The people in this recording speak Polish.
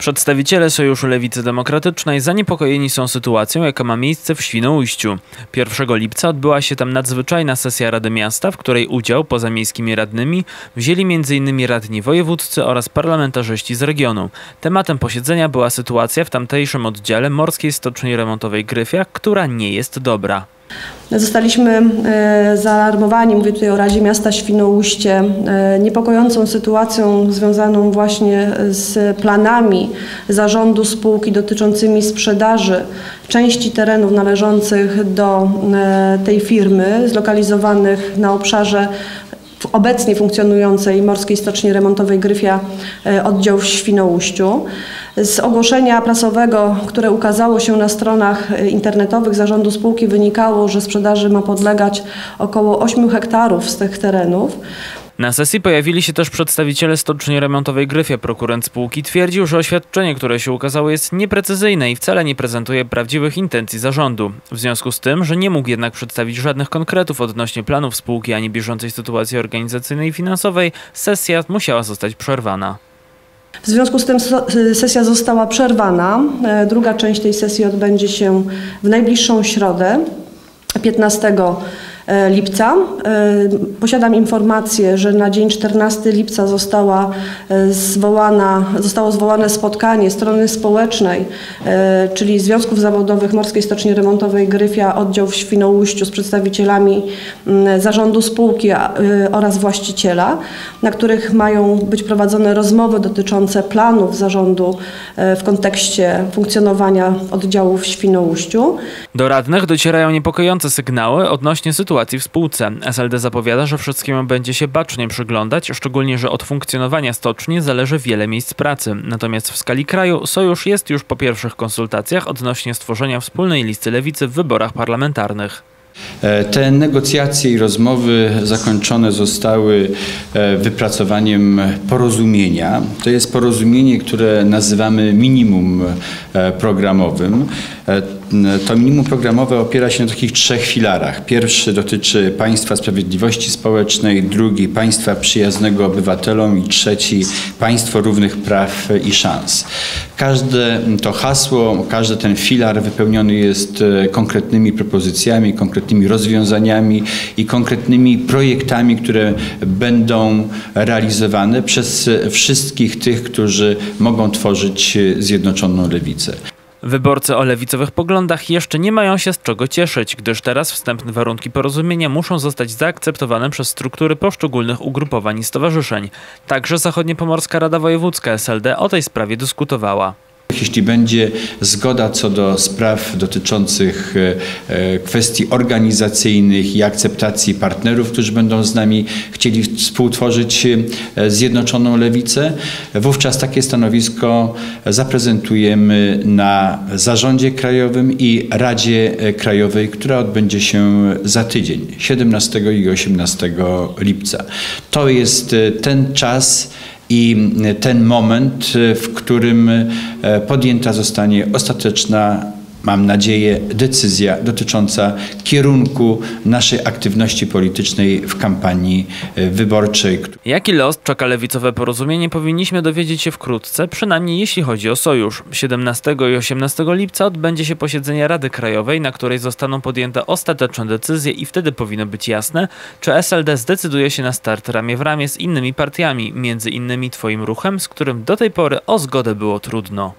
Przedstawiciele Sojuszu Lewicy Demokratycznej zaniepokojeni są sytuacją, jaka ma miejsce w Świnoujściu. 1 lipca odbyła się tam nadzwyczajna sesja Rady Miasta, w której udział poza miejskimi radnymi wzięli m.in. radni wojewódzcy oraz parlamentarzyści z regionu. Tematem posiedzenia była sytuacja w tamtejszym oddziale Morskiej Stoczni Remontowej Gryfia, która nie jest dobra. Zostaliśmy e, zaalarmowani, mówię tutaj o Radzie Miasta Świnoujście, e, niepokojącą sytuacją związaną właśnie z planami zarządu spółki dotyczącymi sprzedaży części terenów należących do e, tej firmy, zlokalizowanych na obszarze obecnie funkcjonującej Morskiej Stoczni Remontowej Gryfia oddział w Świnoujściu. Z ogłoszenia prasowego, które ukazało się na stronach internetowych zarządu spółki wynikało, że sprzedaży ma podlegać około 8 hektarów z tych terenów. Na sesji pojawili się też przedstawiciele Stoczni Remontowej Gryfia. Prokurent spółki twierdził, że oświadczenie, które się ukazało jest nieprecyzyjne i wcale nie prezentuje prawdziwych intencji zarządu. W związku z tym, że nie mógł jednak przedstawić żadnych konkretów odnośnie planów spółki ani bieżącej sytuacji organizacyjnej i finansowej, sesja musiała zostać przerwana. W związku z tym sesja została przerwana. E, druga część tej sesji odbędzie się w najbliższą środę, 15 E, lipca. E, posiadam informację, że na dzień 14 lipca została e, zwołana, zostało zwołane spotkanie strony społecznej, czyli Związków Zawodowych Morskiej Stoczni Remontowej Gryfia, oddział w Świnoujściu z przedstawicielami zarządu spółki oraz właściciela, na których mają być prowadzone rozmowy dotyczące planów zarządu w kontekście funkcjonowania oddziału w Świnoujściu. Do radnych docierają niepokojące sygnały odnośnie sytuacji sytuacji w spółce. SLD zapowiada, że wszystkiemu będzie się bacznie przyglądać, szczególnie, że od funkcjonowania stoczni zależy wiele miejsc pracy. Natomiast w skali kraju Sojusz jest już po pierwszych konsultacjach odnośnie stworzenia wspólnej listy lewicy w wyborach parlamentarnych. E, te negocjacje i rozmowy zakończone zostały e, wypracowaniem porozumienia. To jest porozumienie, które nazywamy minimum e, programowym. To minimum programowe opiera się na takich trzech filarach. Pierwszy dotyczy państwa sprawiedliwości społecznej, drugi państwa przyjaznego obywatelom i trzeci państwo równych praw i szans. Każde to hasło, każdy ten filar wypełniony jest konkretnymi propozycjami, konkretnymi rozwiązaniami i konkretnymi projektami, które będą realizowane przez wszystkich tych, którzy mogą tworzyć Zjednoczoną Lewicę. Wyborcy o lewicowych poglądach jeszcze nie mają się z czego cieszyć, gdyż teraz wstępne warunki porozumienia muszą zostać zaakceptowane przez struktury poszczególnych ugrupowań i stowarzyszeń. Także Zachodniopomorska Rada Wojewódzka SLD o tej sprawie dyskutowała. Jeśli będzie zgoda co do spraw dotyczących e, e, kwestii organizacyjnych i akceptacji partnerów, którzy będą z nami chcieli współtworzyć e, Zjednoczoną Lewicę, wówczas takie stanowisko zaprezentujemy na Zarządzie Krajowym i Radzie Krajowej, która odbędzie się za tydzień, 17 i 18 lipca. To jest ten czas, i ten moment, w którym e, podjęta zostanie ostateczna mam nadzieję, decyzja dotycząca kierunku naszej aktywności politycznej w kampanii e, wyborczej. Jaki los czeka lewicowe porozumienie powinniśmy dowiedzieć się wkrótce, przynajmniej jeśli chodzi o sojusz. 17 i 18 lipca odbędzie się posiedzenie Rady Krajowej, na której zostaną podjęte ostateczne decyzje i wtedy powinno być jasne, czy SLD zdecyduje się na start ramię w ramię z innymi partiami, między innymi Twoim ruchem, z którym do tej pory o zgodę było trudno.